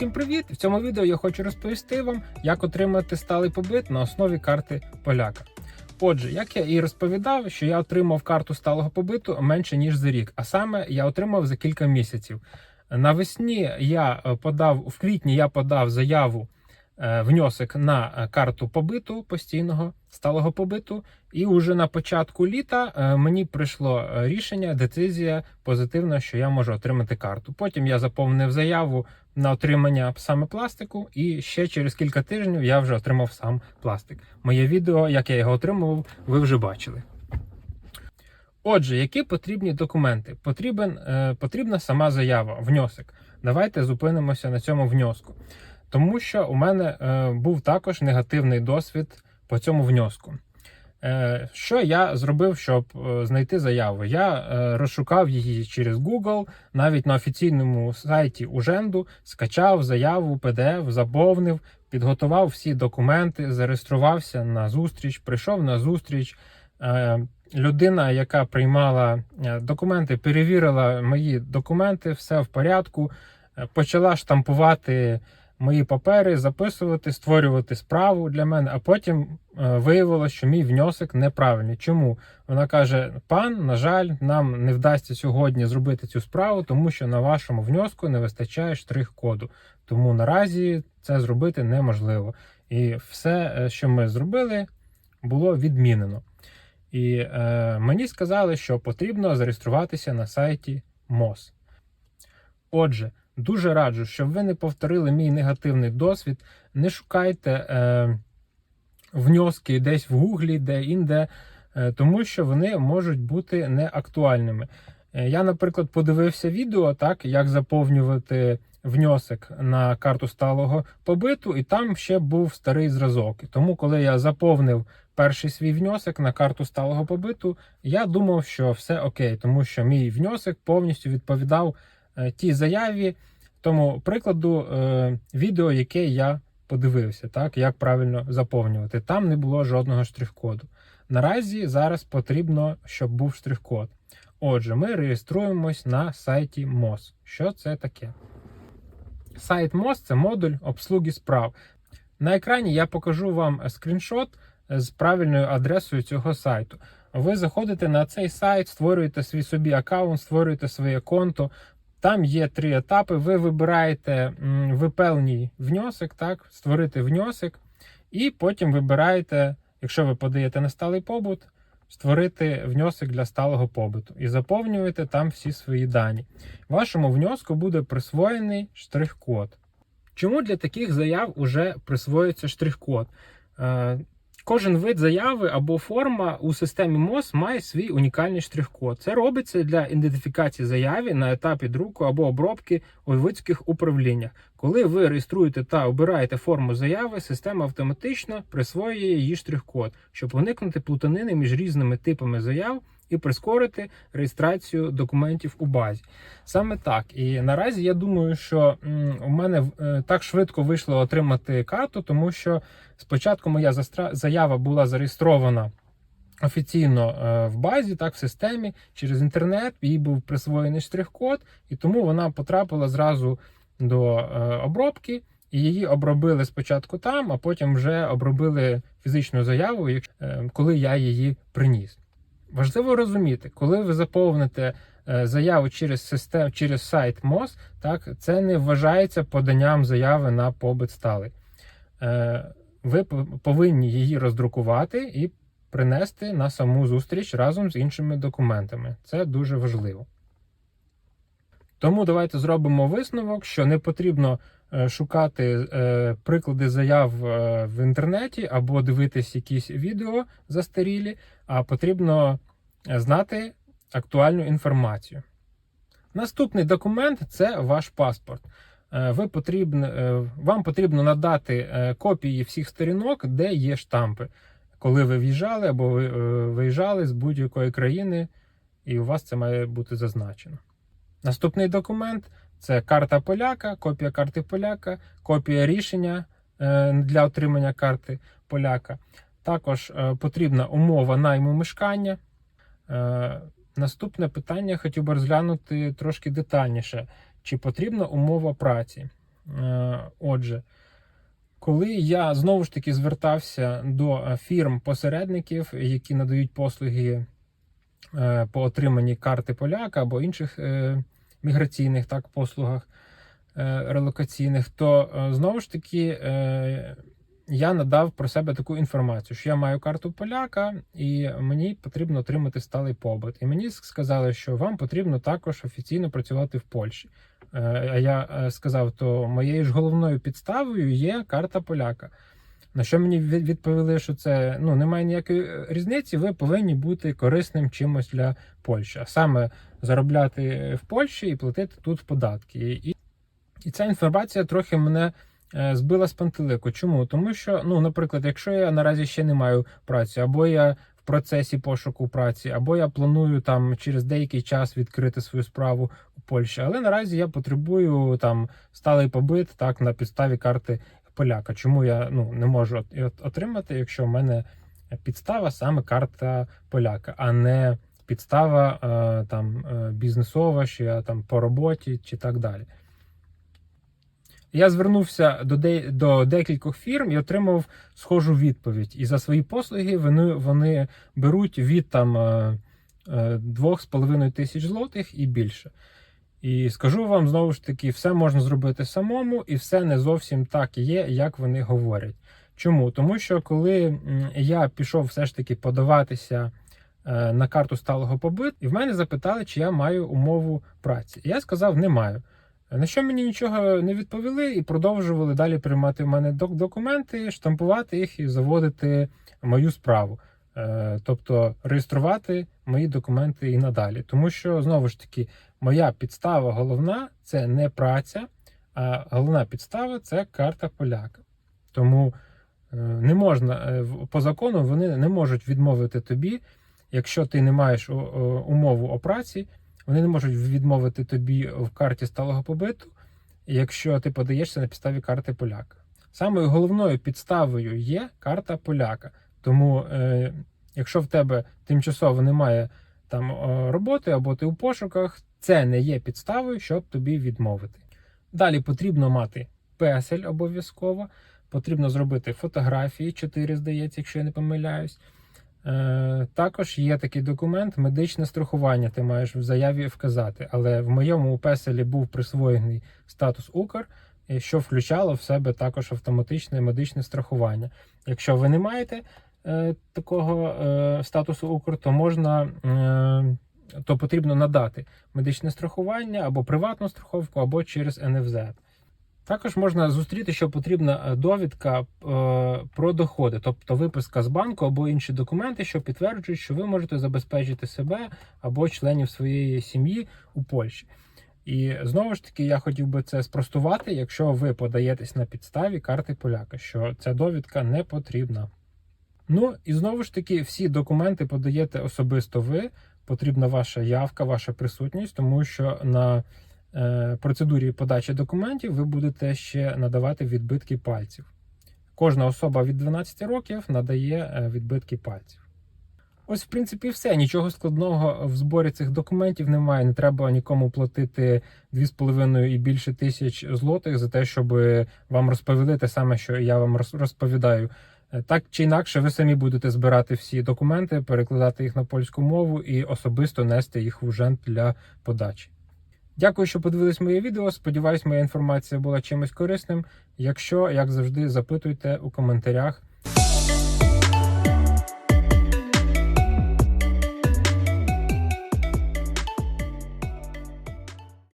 Усім привіт! В цьому відео я хочу розповісти вам, як отримати сталий побит на основі карти поляка. Отже, як я і розповідав, що я отримав карту сталого побиту менше ніж за рік, а саме я отримав за кілька місяців. Навесні я е, подав в квітні я подав заяву внесок на е, карту побиту постійного сталого побиту, і уже на початку літа е, мені прийшло е, рішення, децизія позитивна, що я можу отримати карту. Потім я заповнив заяву на отримання саме пластику, і ще через кілька тижнів я вже отримав сам пластик. Моє відео, як я його отримував, ви вже бачили. Отже, які потрібні документи? Потрібен, е, потрібна сама заява, внесок. Давайте зупинимося на цьому внеску. Тому що у мене е, був також негативний досвід по цьому внеску. Е, що я зробив, щоб е, знайти заяву? Я е, розшукав її через Google, навіть на офіційному сайті Уженду, скачав заяву, PDF, заповнив, підготував всі документи, зареєструвався на зустріч, прийшов на зустріч. Е, Людина, яка приймала е, документи, перевірила мої документи, все в порядку, е, почала штампувати мої папери, записувати, створювати справу для мене, а потім е, виявилося, що мій внесок неправильний. Чому? Вона каже: пан, на жаль, нам не вдасться сьогодні зробити цю справу, тому що на вашому внеску не вистачає штрих-коду. Тому наразі це зробити неможливо. І все, е, що ми зробили, було відмінено. І е, мені сказали, що потрібно зареєструватися на сайті МОЗ. Отже, дуже раджу, щоб ви не повторили мій негативний досвід. Не шукайте е, внески десь в Гуглі, де інде, е, тому що вони можуть бути неактуальними. Е, Я, наприклад, подивився відео, так, як заповнювати внесок на карту сталого побиту, і там ще був старий зразок. Тому, коли я заповнив перший свій внесок на карту сталого побиту, я думав, що все окей, тому що мій внесок повністю відповідав тій заяві, тому прикладу е, відео, яке я подивився, так як правильно заповнювати. Там не було жодного штрих-коду. Наразі зараз потрібно, щоб був штрих-код. Отже, ми реєструємось на сайті МОЗ. Що це таке? Сайт МОЗ це модуль обслуги справ. На екрані я покажу вам скріншот з правильною адресою цього сайту. Ви заходите на цей сайт, створюєте свій собі аккаунт, створюєте своє конто. Там є три етапи. Ви вибираєте м, випевній внесок, так, створити внесок, і потім вибираєте, якщо ви подаєте на сталий побут, створити внесок для сталого побуту і заповнюєте там всі свої дані. Вашому внеску буде присвоєний штрих-код. Чому для таких заяв уже присвоюється штрих-код? Кожен вид заяви або форма у системі МОЗ має свій унікальний штрих-код. Це робиться для ідентифікації заяви на етапі друку або обробки у вицьких управліннях. Коли ви реєструєте та обираєте форму заяви, система автоматично присвоює її штрих-код, щоб уникнути плутанини між різними типами заяв і прискорити реєстрацію документів у базі. Саме так. І наразі я думаю, що у мене е, так швидко вийшло отримати карту, тому що спочатку моя заява була зареєстрована. Офіційно е, в базі, так в системі через інтернет їй був присвоєний штрих-код, і тому вона потрапила зразу до е, обробки. І її обробили спочатку там, а потім вже обробили фізичну заяву, коли я її приніс. Важливо розуміти, коли ви заповните е, заяву через систем, через сайт МОЗ, так це не вважається поданням заяви на побит сталий. Е, Ви повинні її роздрукувати і принести на саму зустріч разом з іншими документами. Це дуже важливо. Тому давайте зробимо висновок, що не потрібно шукати е, приклади заяв е, в інтернеті або дивитись якісь відео застарілі, а потрібно е, знати актуальну інформацію. Наступний документ це ваш паспорт. Е, Ви потрібно, е, вам потрібно надати е, копії всіх сторінок, де є штампи, коли ви в'їжджали або ви е, виїжджали з будь-якої країни, і у вас це має бути зазначено. Наступний документ це карта поляка, копія карти поляка, копія рішення е, для отримання карти поляка. Також е, потрібна умова найму мешкання. Е, Наступне питання хотів би розглянути трошки детальніше. Чи потрібна умова праці? Отже, коли я знову ж таки звертався до фірм-посередників, які надають послуги по отриманні карти поляка або інших міграційних так, послугах е, релокаційних, то е, знову ж таки е, я надав про себе таку інформацію, що я маю карту поляка, і мені потрібно отримати сталий побут. І мені сказали, що вам потрібно також офіційно працювати в Польщі. А я сказав, то моєю ж головною підставою є карта поляка. На що мені відповіли, що це ну немає ніякої е, різниці, ви повинні бути корисним чимось для Польщі, а саме заробляти в Польщі і платити тут податки. І, і ця інформація трохи мене е, збила з пантелику. Чому? Тому що, ну, наприклад, якщо я наразі ще не маю праці, або я в процесі пошуку праці, або я планую там через деякий час відкрити свою справу у Польщі, але наразі я потребую там сталий побит так на підставі карти поляка. Чому я ну не можу отримати, якщо в мене підстава саме карта поляка, а не підстава е, там е, бізнесова, що я там по роботі чи так далі. Я звернувся до, де, до декількох фірм і отримав схожу відповідь. І за свої послуги вони, вони беруть від там е, е, 2,5 тисяч злотих і більше. І скажу вам знову ж таки, все можна зробити самому, і все не зовсім так є, як вони говорять. Чому? Тому що коли я пішов все ж таки подаватися е, на карту сталого побиту, і в мене запитали, чи я маю умову праці. Я сказав, не маю. На що мені нічого не відповіли і продовжували далі приймати в мене док- документи, штампувати їх і заводити мою справу. Е, Тобто реєструвати мої документи і надалі. Тому що знову ж таки моя підстава головна це не праця, а головна підстава це карта поляка. Тому е, не можна е, по закону вони не можуть відмовити тобі, якщо ти не маєш умову о праці, вони не можуть відмовити тобі в карті сталого побиту, якщо ти подаєшся на підставі карти поляка. Самою головною підставою є карта поляка. Тому, е, якщо в тебе тимчасово немає там е, роботи або ти у пошуках, це не є підставою, щоб тобі відмовити. Далі потрібно мати песель обов'язково, потрібно зробити фотографії, 4, здається, якщо я не помиляюсь. Е, також є такий документ медичне страхування. Ти маєш в заяві вказати. Але в моєму песелі був присвоєний статус Укр, що включало в себе також автоматичне медичне страхування. Якщо ви не маєте е, такого е, статусу Укр, то можна. Е, то потрібно надати медичне страхування або приватну страховку, або через НФЗ. Також можна зустріти, що потрібна е, довідка е, про доходи, тобто виписка з банку або інші документи, що підтверджують, що ви можете забезпечити себе або членів своєї сім'ї у Польщі. І знову ж таки, я хотів би це спростувати, якщо ви подаєтесь на підставі карти поляка, що ця довідка не потрібна. Ну і знову ж таки, всі документи подаєте особисто ви. Потрібна ваша явка, ваша присутність, тому що на е, процедурі подачі документів ви будете ще надавати відбитки пальців. Кожна особа від 12 років надає е, відбитки пальців. Ось, в принципі, все. Нічого складного в зборі цих документів немає. Не треба нікому платити 2,5 і більше тисяч злотих за те, щоб вам розповіли те саме, що я вам роз- розповідаю. Е, Так чи інакше, ви самі будете збирати всі документи, перекладати їх на польську мову і особисто нести їх в ужент для подачі. Дякую, що подивились моє відео. Сподіваюсь, моя інформація була чимось корисним. Якщо, як завжди, запитуйте у коментарях,